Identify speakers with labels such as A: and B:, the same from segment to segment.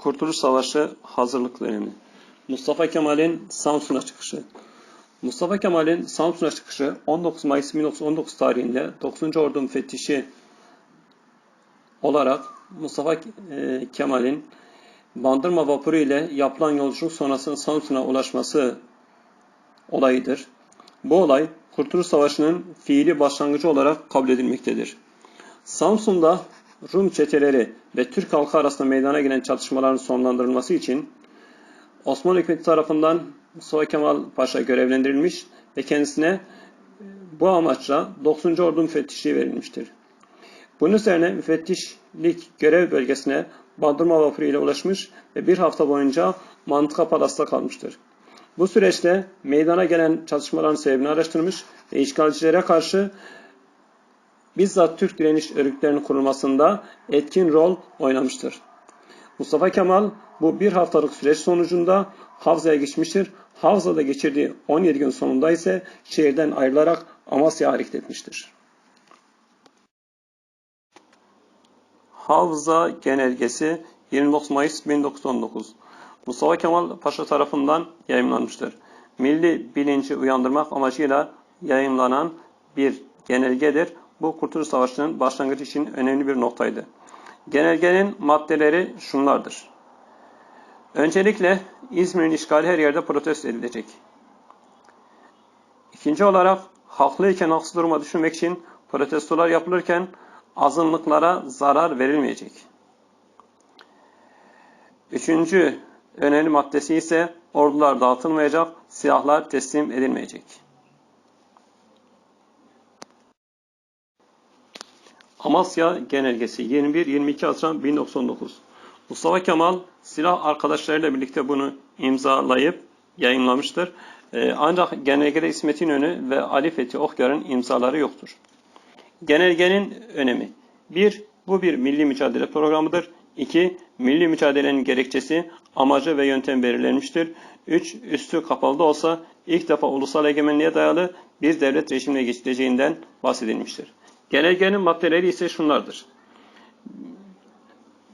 A: Kurtuluş Savaşı hazırlık dönemi. Mustafa Kemal'in Samsun'a çıkışı. Mustafa Kemal'in Samsun'a çıkışı 19 Mayıs 1919 tarihinde 9. Ordu müfettişi olarak Mustafa e, Kemal'in Bandırma vapuru ile yapılan yolculuk sonrası Samsun'a ulaşması olayıdır. Bu olay Kurtuluş Savaşı'nın fiili başlangıcı olarak kabul edilmektedir. Samsun'da Rum çeteleri ve Türk halkı arasında meydana gelen çatışmaların sonlandırılması için Osmanlı hükümeti tarafından Mustafa Kemal Paşa görevlendirilmiş ve kendisine bu amaçla 9. Ordu müfettişliği verilmiştir. Bunun üzerine müfettişlik görev bölgesine Bandırma vapuru ile ulaşmış ve bir hafta boyunca Mantıka Palas'ta kalmıştır. Bu süreçte meydana gelen çatışmaların sebebini araştırmış ve işgalcilere karşı bizzat Türk direniş örgütlerinin kurulmasında etkin rol oynamıştır. Mustafa Kemal bu bir haftalık süreç sonucunda Havza'ya geçmiştir. Havza'da geçirdiği 17 gün sonunda ise şehirden ayrılarak Amasya'ya hareket etmiştir. Havza Genelgesi 29 Mayıs 1919 Mustafa Kemal Paşa tarafından yayımlanmıştır. Milli bilinci uyandırmak amacıyla yayımlanan bir genelgedir. Bu Kurtuluş Savaşı'nın başlangıcı için önemli bir noktaydı. Genelgenin maddeleri şunlardır. Öncelikle İzmir'in işgali her yerde protesto edilecek. İkinci olarak haklıyken haksız duruma düşürmek için protestolar yapılırken azınlıklara zarar verilmeyecek. Üçüncü önemli maddesi ise ordular dağıtılmayacak, silahlar teslim edilmeyecek. Amasya Genelgesi 21-22 Haziran 1919 Mustafa Kemal silah arkadaşlarıyla birlikte bunu imzalayıp yayınlamıştır. Ee, ancak genelgede İsmet İnönü ve Ali Fethi Okyar'ın imzaları yoktur. Genelgenin önemi 1. Bu bir milli mücadele programıdır. 2. Milli mücadelenin gerekçesi, amacı ve yöntem belirlenmiştir. 3. Üstü kapalı da olsa ilk defa ulusal egemenliğe dayalı bir devlet rejimine geçileceğinden bahsedilmiştir. Genelgenin maddeleri ise şunlardır.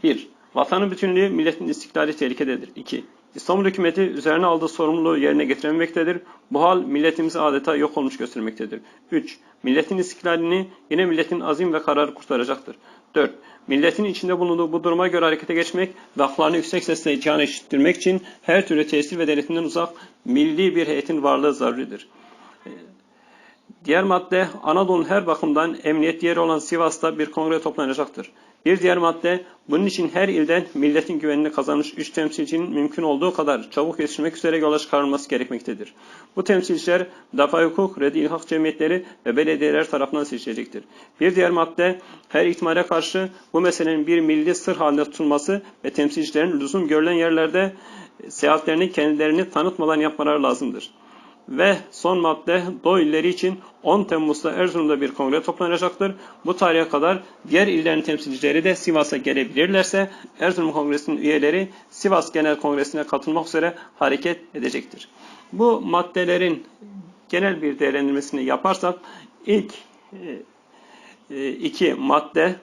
A: 1. Vatanın bütünlüğü, milletin istiklali tehlikededir. 2. İstanbul hükümeti üzerine aldığı sorumluluğu yerine getirememektedir. Bu hal milletimizi adeta yok olmuş göstermektedir. 3. Milletin istiklalini yine milletin azim ve kararı kurtaracaktır. 4. Milletin içinde bulunduğu bu duruma göre harekete geçmek ve haklarını yüksek sesle icra eşittirmek için her türlü tesir ve devletinden uzak milli bir heyetin varlığı zaruridir. Diğer madde Anadolu'nun her bakımdan emniyet yeri olan Sivas'ta bir kongre toplanacaktır. Bir diğer madde bunun için her ilden milletin güvenini kazanmış üç temsilcinin mümkün olduğu kadar çabuk yetişmek üzere yola çıkarılması gerekmektedir. Bu temsilciler Dafa Hukuk, Reddi İlhak Cemiyetleri ve belediyeler tarafından seçilecektir. Bir diğer madde her ihtimale karşı bu meselenin bir milli sır halinde tutulması ve temsilcilerin lüzum görülen yerlerde seyahatlerini kendilerini tanıtmadan yapmaları lazımdır. Ve son madde Doğu illeri için 10 Temmuz'da Erzurum'da bir kongre toplanacaktır. Bu tarihe kadar diğer illerin temsilcileri de Sivas'a gelebilirlerse Erzurum Kongresi'nin üyeleri Sivas Genel Kongresi'ne katılmak üzere hareket edecektir. Bu maddelerin genel bir değerlendirmesini yaparsak ilk e, e, iki madde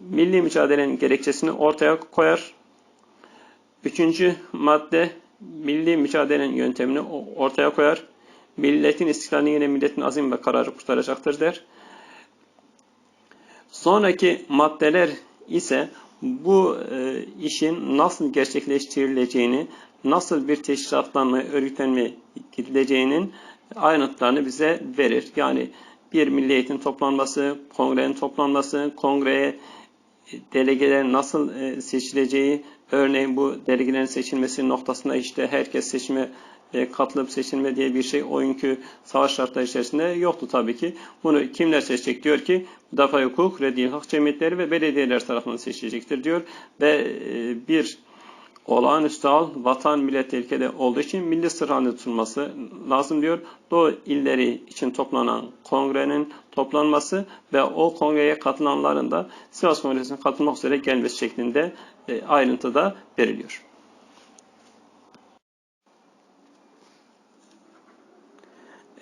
A: milli mücadelenin gerekçesini ortaya koyar. Üçüncü madde milli mücadelenin yöntemini ortaya koyar. Milletin istiklalini yine milletin azim ve kararı kurtaracaktır der. Sonraki maddeler ise bu e, işin nasıl gerçekleştirileceğini, nasıl bir teşkilatlanma, örgütlenme gidileceğinin ayrıntılarını bize verir. Yani bir milli eğitim toplanması, kongrenin toplanması, kongreye delegeler nasıl e, seçileceği, örneğin bu delegelerin seçilmesi noktasında işte herkes seçime e, katılıp seçilme diye bir şey oyunku savaş şartları içerisinde yoktu tabii ki. Bunu kimler seçecek diyor ki Dafa Hukuk, Reddi Hak Cemiyetleri ve belediyeler tarafından seçilecektir diyor. Ve e, bir olağanüstü hal vatan millet tehlikede olduğu için milli sır tutulması lazım diyor. Doğu illeri için toplanan kongrenin toplanması ve o kongreye katılanların da Sivas Kongresi'ne katılmak üzere gelmesi şeklinde e, ayrıntıda veriliyor.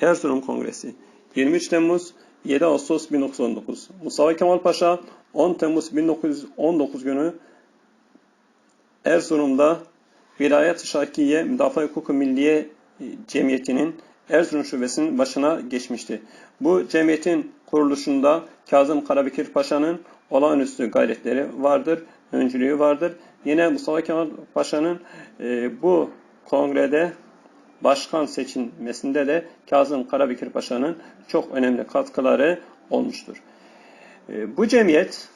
A: Erzurum Kongresi 23 Temmuz 7 Ağustos 1919 Mustafa Kemal Paşa 10 Temmuz 1919 günü Erzurum'da Vilayet-i Şarkiye Müdafaa Hukuku Milliye Cemiyeti'nin Erzurum Şubesi'nin başına geçmişti. Bu cemiyetin kuruluşunda Kazım Karabekir Paşa'nın olağanüstü gayretleri vardır, öncülüğü vardır. Yine Mustafa Kemal Paşa'nın e, bu kongrede başkan seçilmesinde de Kazım Karabekir Paşa'nın çok önemli katkıları olmuştur. E, bu cemiyet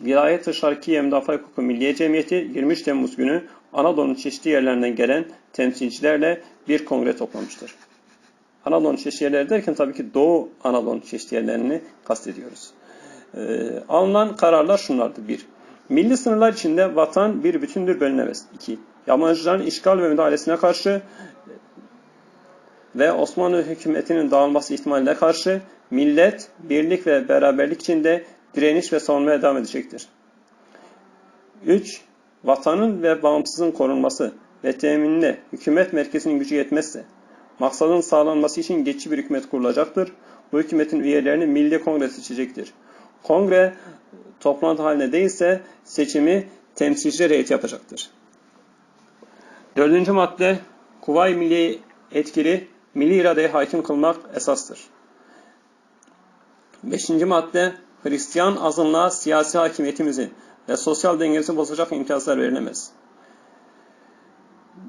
A: Vilayet-i Şarkiye Müdafaa Hukuku Milliye Cemiyeti 23 Temmuz günü Anadolu'nun çeşitli yerlerinden gelen temsilcilerle bir kongre toplamıştır. Anadolu'nun çeşitli yerleri derken tabii ki Doğu Anadolu'nun çeşitli yerlerini kastediyoruz. Ee, alınan kararlar şunlardı. 1. Milli sınırlar içinde vatan bir bütündür bölünemez. 2. Yabancıların işgal ve müdahalesine karşı ve Osmanlı hükümetinin dağılması ihtimaline karşı millet birlik ve beraberlik içinde direniş ve savunmaya devam edecektir. 3. Vatanın ve bağımsızlığın korunması ve teminine hükümet merkezinin gücü yetmezse, maksadın sağlanması için geçici bir hükümet kurulacaktır. Bu hükümetin üyelerini Milli Kongre seçecektir. Kongre toplantı haline değilse seçimi temsilciler heyeti yapacaktır. Dördüncü madde, Kuvayi Milli etkili, milli iradeye hakim kılmak esastır. Beşinci madde, Hristiyan azınlığa siyasi hakimiyetimizi ve sosyal dengemizi bozacak imtiyazlar verilemez.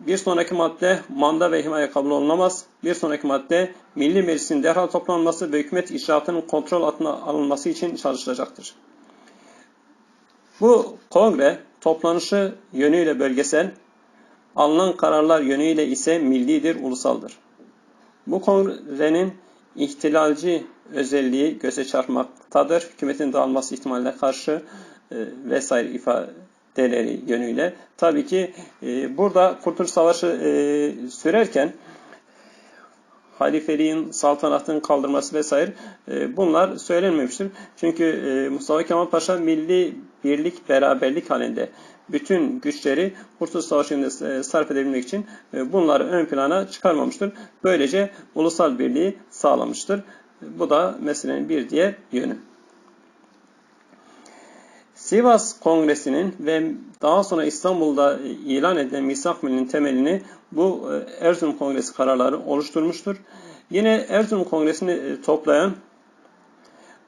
A: Bir sonraki madde manda ve himaye kabul olunamaz. Bir sonraki madde Milli Meclis'in derhal toplanması ve hükümet icraatının kontrol altına alınması için çalışılacaktır. Bu kongre toplanışı yönüyle bölgesel, alınan kararlar yönüyle ise millidir, ulusaldır. Bu kongrenin ihtilalci özelliği göze çarpmaktadır. Hükümetin dağılması ihtimaline karşı e, vesaire ifadeleri yönüyle. Tabii ki e, burada Kurtuluş Savaşı e, sürerken halifeliğin, saltanatın kaldırması vesaire e, bunlar söylenmemiştir. Çünkü e, Mustafa Kemal Paşa milli birlik, beraberlik halinde bütün güçleri Kurtuluş Savaşı'nda e, sarf edebilmek için e, bunları ön plana çıkarmamıştır. Böylece ulusal birliği sağlamıştır. Bu da meselenin bir diğer yönü. Sivas Kongresi'nin ve daha sonra İstanbul'da ilan edilen Misak Milli'nin temelini bu e, Erzurum Kongresi kararları oluşturmuştur. Yine Erzurum Kongresi'ni e, toplayan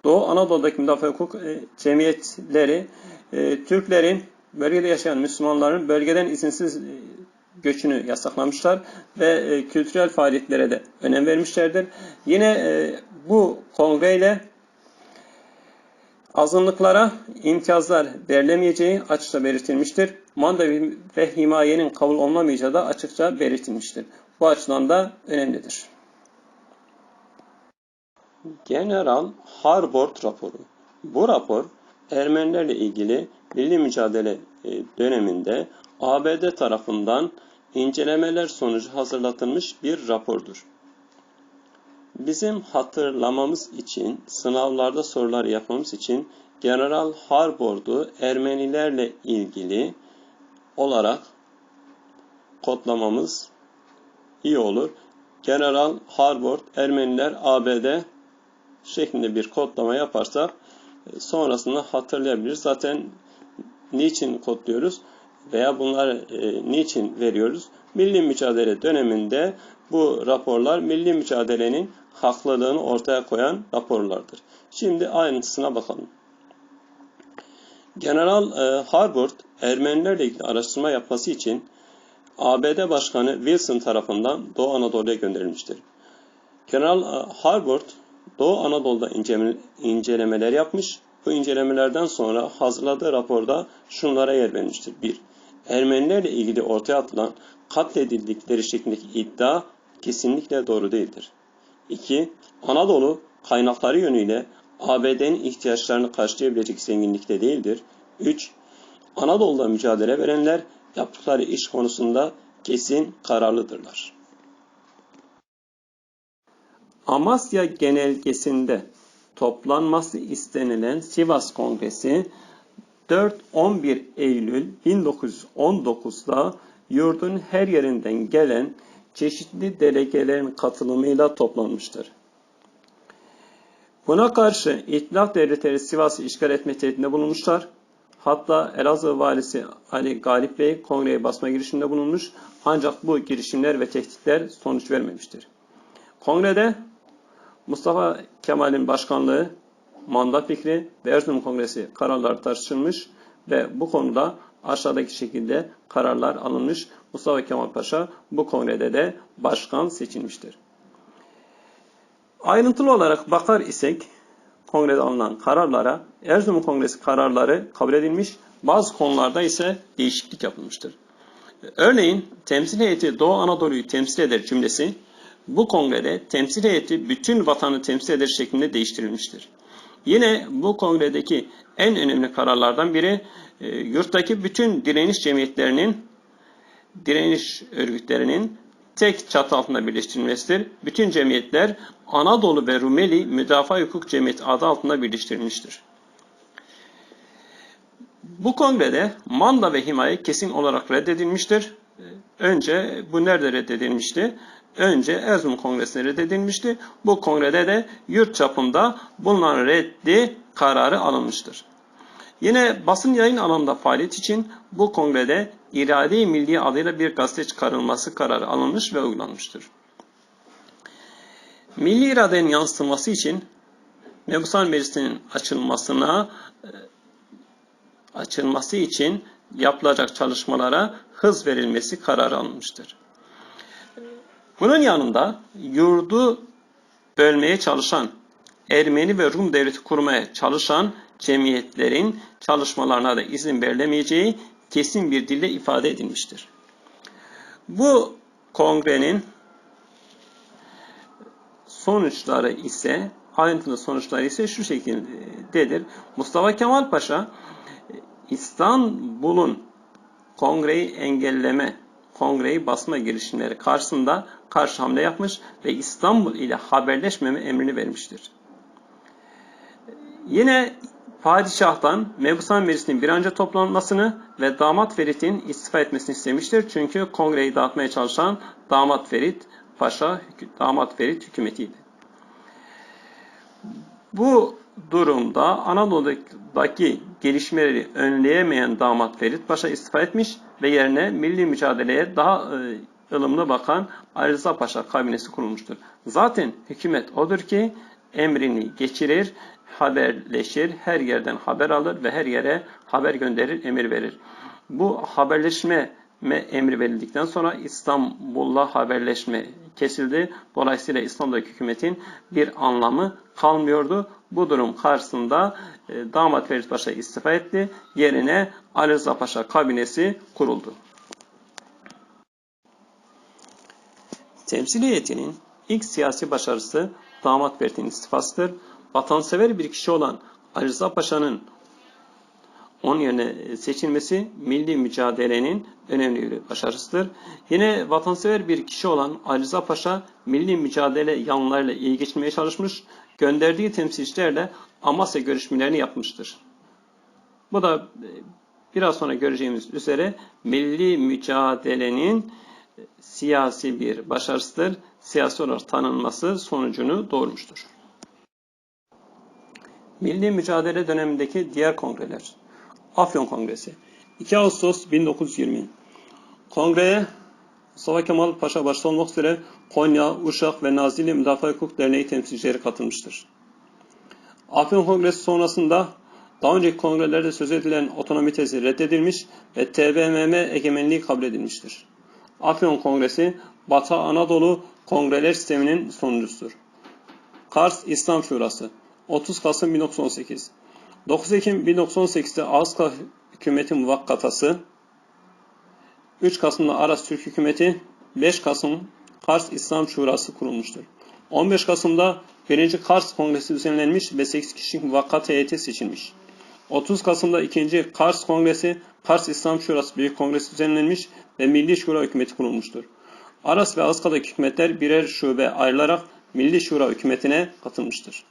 A: Doğu Anadolu'daki müdafaa hukuk e, cemiyetleri Türklerin, bölgede yaşayan Müslümanların bölgeden izinsiz göçünü yasaklamışlar ve kültürel faaliyetlere de önem vermişlerdir. Yine bu kongreyle azınlıklara imtiyazlar verilemeyeceği açıkça belirtilmiştir. Manda ve himayenin kabul olunamayacağı da açıkça belirtilmiştir. Bu açıdan da önemlidir. General Harbord raporu. Bu rapor Ermenilerle ilgili milli mücadele e, döneminde ABD tarafından incelemeler sonucu hazırlatılmış bir rapordur. Bizim hatırlamamız için, sınavlarda sorular yapmamız için General Harbord'u Ermenilerle ilgili olarak kodlamamız iyi olur. General Harbord, Ermeniler, ABD şeklinde bir kodlama yaparsak e, sonrasında hatırlayabiliriz. Zaten niçin kodluyoruz veya bunları e, niçin veriyoruz? Milli mücadele döneminde bu raporlar milli mücadelenin haklılığını ortaya koyan raporlardır. Şimdi ayrıntısına bakalım. General e, Harbord Ermenilerle ilgili araştırma yapması için ABD Başkanı Wilson tarafından Doğu Anadolu'ya gönderilmiştir. General e, Harbord Doğu Anadolu'da incelemeler yapmış. Bu incelemelerden sonra hazırladığı raporda şunlara yer vermiştir. 1. Ermenilerle ilgili ortaya atılan katledildikleri şeklindeki iddia kesinlikle doğru değildir. 2. Anadolu kaynakları yönüyle ABD'nin ihtiyaçlarını karşılayabilecek zenginlikte değildir. 3. Anadolu'da mücadele verenler yaptıkları iş konusunda kesin kararlıdırlar. Amasya genelgesinde toplanması istenilen Sivas Kongresi 4-11 Eylül 1919'da yurdun her yerinden gelen çeşitli delegelerin katılımıyla toplanmıştır. Buna karşı İtilaf Devletleri Sivas'ı işgal etme tehdidinde bulunmuşlar. Hatta Elazığ valisi Ali Galip Bey kongreye basma girişiminde bulunmuş. Ancak bu girişimler ve tehditler sonuç vermemiştir. Kongrede Mustafa Kemal'in başkanlığı, mandat fikri ve Erzurum Kongresi kararları tartışılmış ve bu konuda aşağıdaki şekilde kararlar alınmış. Mustafa Kemal Paşa bu kongrede de başkan seçilmiştir. Ayrıntılı olarak bakar isek kongrede alınan kararlara Erzurum Kongresi kararları kabul edilmiş, bazı konularda ise değişiklik yapılmıştır. Örneğin temsil heyeti Doğu Anadolu'yu temsil eder cümlesi bu kongrede temsil heyeti bütün vatanı temsil eder şeklinde değiştirilmiştir. Yine bu kongredeki en önemli kararlardan biri e, yurttaki bütün direniş cemiyetlerinin direniş örgütlerinin tek çatı altında birleştirilmesidir. Bütün cemiyetler Anadolu ve Rumeli Müdafaa Hukuk Cemiyeti adı altında birleştirilmiştir. Bu kongrede manda ve himaye kesin olarak reddedilmiştir. Önce bu nerede reddedilmişti? Önce Erzurum Kongresi'nde reddedilmişti. Bu kongrede de yurt çapında bulunan reddi kararı alınmıştır. Yine basın yayın alanında faaliyet için bu kongrede İrade-i Milli adıyla bir gazete çıkarılması kararı alınmış ve uygulanmıştır. Milli iradenin yansıtılması için Mebusan Meclisi'nin açılmasına açılması için yapılacak çalışmalara hız verilmesi kararı alınmıştır. Bunun yanında yurdu bölmeye çalışan, Ermeni ve Rum devleti kurmaya çalışan cemiyetlerin çalışmalarına da izin verilemeyeceği kesin bir dille ifade edilmiştir. Bu kongrenin sonuçları ise ayrıntılı sonuçları ise şu şekildedir. Mustafa Kemal Paşa İstanbul'un kongreyi engelleme, kongreyi basma girişimleri karşısında karşı hamle yapmış ve İstanbul ile haberleşmeme emrini vermiştir. Yine padişahtan Mebusan Meclisi'nin bir önce toplanmasını ve damat Ferit'in istifa etmesini istemiştir. Çünkü kongreyi dağıtmaya çalışan damat Ferit Paşa, damat Ferit hükümetiydi. Bu durumda Anadolu'daki gelişmeleri önleyemeyen damat Ferit Paşa istifa etmiş ve yerine milli mücadeleye daha e, ılımlı bakan Ali Rıza Paşa kabinesi kurulmuştur. Zaten hükümet odur ki emrini geçirir, haberleşir, her yerden haber alır ve her yere haber gönderir, emir verir. Bu haberleşme emri verildikten sonra İstanbul'la haberleşme kesildi. Dolayısıyla İstanbul'daki hükümetin bir anlamı kalmıyordu. Bu durum karşısında e, Damat Ferit Paşa istifa etti. Yerine Ali Rıza Paşa kabinesi kuruldu. Temsil heyetinin ilk siyasi başarısı Damat Ferit'in istifasıdır. Vatansever bir kişi olan Ali Rıza Paşa'nın onun yerine seçilmesi milli mücadelenin önemli bir başarısıdır. Yine vatansever bir kişi olan Ali Rıza Paşa milli mücadele yanlarıyla iyi geçirmeye çalışmış, gönderdiği temsilcilerle Amasya görüşmelerini yapmıştır. Bu da e, biraz sonra göreceğimiz üzere milli mücadelenin siyasi bir başarısıdır. Siyasi olarak tanınması sonucunu doğurmuştur. Milli mücadele dönemindeki diğer kongreler. Afyon Kongresi. 2 Ağustos 1920. Kongreye Mustafa Kemal Paşa başta olmak üzere Konya, Uşak ve Nazilli Müdafaa Hukuk Derneği temsilcileri katılmıştır. Afyon Kongresi sonrasında daha önceki kongrelerde söz edilen otonomi tezi reddedilmiş ve TBMM egemenliği kabul edilmiştir. Afyon Kongresi, Batı Anadolu Kongreler Sistemi'nin sonuncusudur. Kars İslam Şurası 30 Kasım 1918 9 Ekim 1918'de Ağızka Hükümeti Muvakkatası 3 Kasım'da Aras Türk Hükümeti 5 Kasım Kars İslam Şurası kurulmuştur. 15 Kasım'da 1. Kars Kongresi düzenlenmiş ve 8 kişilik muvakkat heyeti seçilmiş. 30 Kasım'da 2. Kars Kongresi, Kars İslam Şurası Büyük Kongresi düzenlenmiş ve Milli Şura Hükümeti kurulmuştur. Aras ve Ağızka'daki hükümetler birer şube ayrılarak Milli Şura Hükümeti'ne katılmıştır.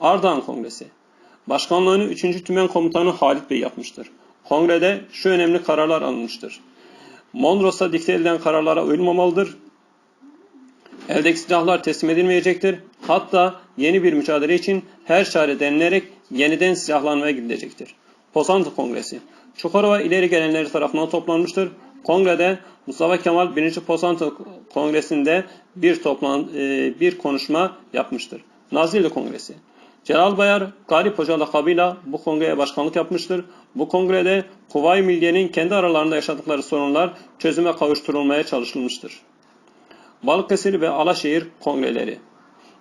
A: Ardahan Kongresi Başkanlığını 3. Tümen Komutanı Halit Bey yapmıştır. Kongrede şu önemli kararlar alınmıştır. Mondros'ta dikte edilen kararlara uyulmamalıdır. Eldeki silahlar teslim edilmeyecektir. Hatta yeni bir mücadele için her çare denilerek yeniden silahlanmaya gidilecektir. Pozantı Kongresi. Çukurova ileri gelenleri tarafından toplanmıştır. Kongrede Mustafa Kemal 1. Pozantı Kongresi'nde bir toplan e, bir konuşma yapmıştır. Nazilli Kongresi. Celal Bayar, Galip Hoca lakabıyla bu kongreye başkanlık yapmıştır. Bu kongrede Kuvayi Milliye'nin kendi aralarında yaşadıkları sorunlar çözüme kavuşturulmaya çalışılmıştır. Balıkesir ve Alaşehir kongreleri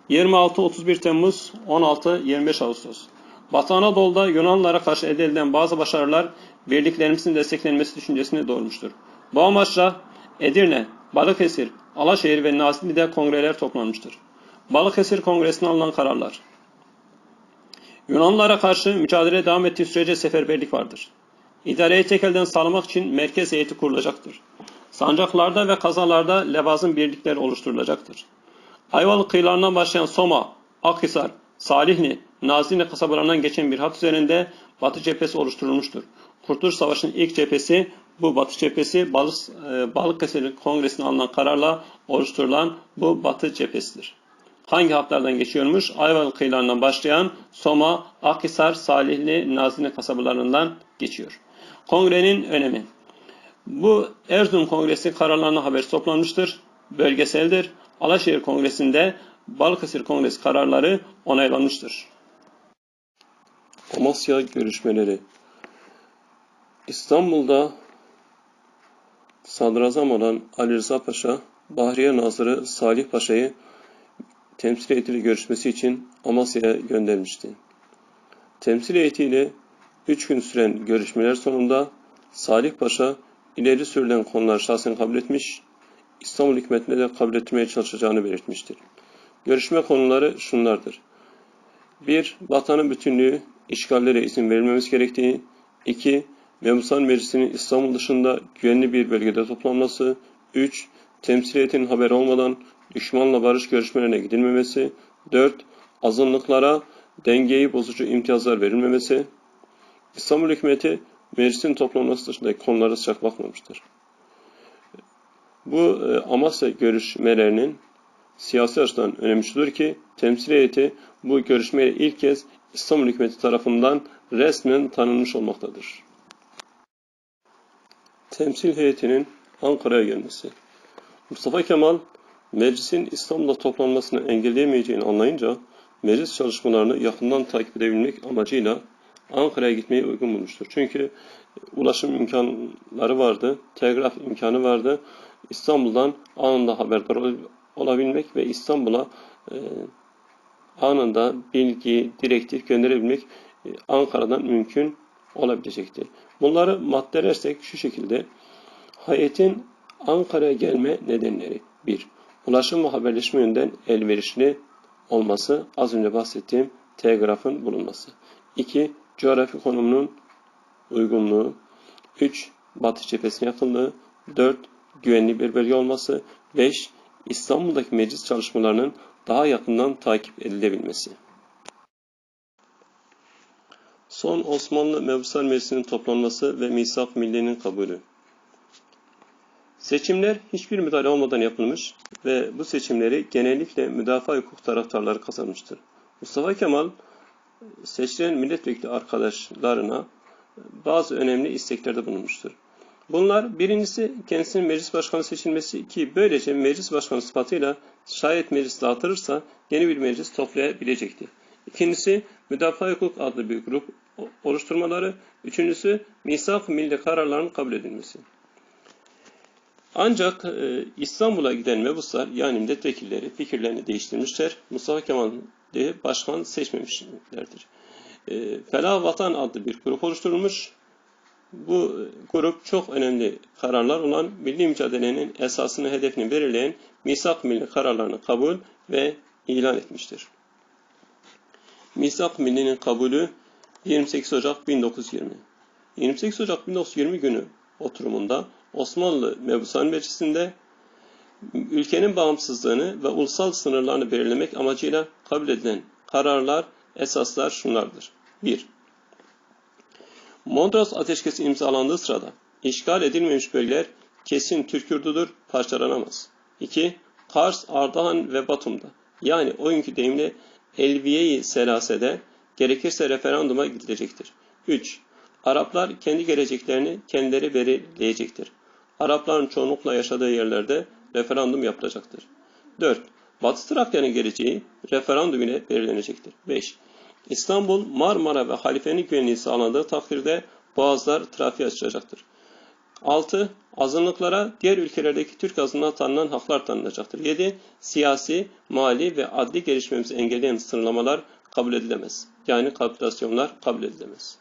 A: 26-31 Temmuz, 16-25 Ağustos. Batı Anadolu'da Yunanlılara karşı elde edilen bazı başarılar birliklerimizin desteklenmesi düşüncesini doğurmuştur. Bu Edirne, Balıkesir, Alaşehir ve Nazilli'de kongreler toplanmıştır. Balıkesir Kongresi'ne alınan kararlar. Yunanlılara karşı mücadele devam ettiği sürece seferberlik vardır. İdareyi tek elden sağlamak için merkez heyeti kurulacaktır. Sancaklarda ve kazalarda levazım birlikler oluşturulacaktır. Ayvalık kıyılarından başlayan Soma, Akhisar, Salihli, Nazilli kasabalarından geçen bir hat üzerinde Batı cephesi oluşturulmuştur. Kurtuluş Savaşı'nın ilk cephesi bu Batı cephesi e, Balıkesir Kongresi'ne alınan kararla oluşturulan bu Batı cephesidir. Hangi hatlardan geçiyormuş? Ayvalık kıyılarından başlayan Soma, Akhisar, Salihli, Nazilli kasabalarından geçiyor. Kongrenin önemi. Bu Erzurum Kongresi kararlarına haber toplanmıştır. Bölgeseldir. Alaşehir Kongresi'nde Balıkesir Kongresi kararları onaylanmıştır.
B: Amasya görüşmeleri İstanbul'da sadrazam olan Ali Rıza Paşa, Bahriye Nazırı Salih Paşa'yı temsil heyetiyle görüşmesi için Amasya'ya göndermişti. Temsil heyetiyle 3 gün süren görüşmeler sonunda Salih Paşa ileri sürülen konuları şahsen kabul etmiş, İstanbul hükümetine de kabul etmeye çalışacağını belirtmiştir. Görüşme konuları şunlardır. 1. Vatanın bütünlüğü, işgallere izin verilmemesi gerektiği. 2. Mebusan Meclisi'nin İstanbul dışında güvenli bir bölgede toplanması. 3. Temsiliyetin haberi olmadan düşmanla barış görüşmelerine gidilmemesi. 4. Azınlıklara dengeyi bozucu imtiyazlar verilmemesi. İstanbul hükümeti meclisin toplanması dışındaki konulara sıcak bakmamıştır. Bu e, Amasya görüşmelerinin siyasi açıdan önemli şudur ki temsil heyeti bu görüşmeye ilk kez İstanbul hükümeti tarafından resmen tanınmış olmaktadır. Temsil heyetinin Ankara'ya gelmesi. Mustafa Kemal meclisin İstanbul'da toplanmasını engelleyemeyeceğini anlayınca meclis çalışmalarını yakından takip edebilmek amacıyla Ankara'ya gitmeyi uygun bulmuştur. Çünkü ulaşım imkanları vardı, telgraf imkanı vardı. İstanbul'dan anında haberdar ol- olabilmek ve İstanbul'a e, anında bilgi, direktif gönderebilmek e, Ankara'dan mümkün olabilecekti. Bunları maddelersek şu şekilde Hayetin Ankara'ya gelme nedenleri 1. Ulaşım ve haberleşme yönden elverişli olması, az önce bahsettiğim telgrafın bulunması. 2. Coğrafi konumunun uygunluğu. 3. Batı cephesine yakınlığı. 4. Güvenli bir bölge olması. 5. İstanbul'daki meclis çalışmalarının daha yakından takip edilebilmesi. Son Osmanlı Mebuslar Meclisi'nin toplanması ve Misak Milli'nin kabulü. Seçimler hiçbir müdahale olmadan yapılmış ve bu seçimleri genellikle müdafaa hukuk taraftarları kazanmıştır. Mustafa Kemal seçilen milletvekili arkadaşlarına bazı önemli isteklerde bulunmuştur. Bunlar birincisi kendisinin meclis başkanı seçilmesi ki böylece meclis başkanı sıfatıyla şayet meclis dağıtılırsa yeni bir meclis toplayabilecekti. İkincisi müdafaa hukuk adlı bir grup oluşturmaları. Üçüncüsü misak milli kararların kabul edilmesi. Ancak e, İstanbul'a giden mebuslar yani milletvekilleri fikirlerini değiştirmişler. Mustafa Kemal'i başkan seçmemişlerdir. E, Felah Vatan adlı bir grup oluşturulmuş. Bu grup çok önemli kararlar olan milli mücadelenin esasını hedefini belirleyen misak milli kararlarını kabul ve ilan etmiştir. Misak Milli'nin kabulü 28 Ocak 1920. 28 Ocak 1920 günü oturumunda Osmanlı Mebusan Meclisi'nde ülkenin bağımsızlığını ve ulusal sınırlarını belirlemek amacıyla kabul edilen kararlar, esaslar şunlardır. 1. Mondros Ateşkesi imzalandığı sırada işgal edilmemiş bölgeler kesin Türk yurdudur, parçalanamaz. 2. Kars, Ardahan ve Batum'da yani o günkü deyimle Elviye-i Selase'de gerekirse referanduma gidilecektir. 3. Araplar kendi geleceklerini kendileri belirleyecektir. Arapların çoğunlukla yaşadığı yerlerde referandum yapılacaktır. 4. Batı Trakya'nın geleceği referandum ile belirlenecektir. 5. İstanbul, Marmara ve halifenin güvenliği sağlandığı takdirde boğazlar trafiğe açılacaktır. 6. Azınlıklara diğer ülkelerdeki Türk azınlığına tanınan haklar tanınacaktır. 7. Siyasi, mali ve adli gelişmemizi engelleyen sınırlamalar kabul edilemez. Yani kapitülasyonlar kabul edilemez.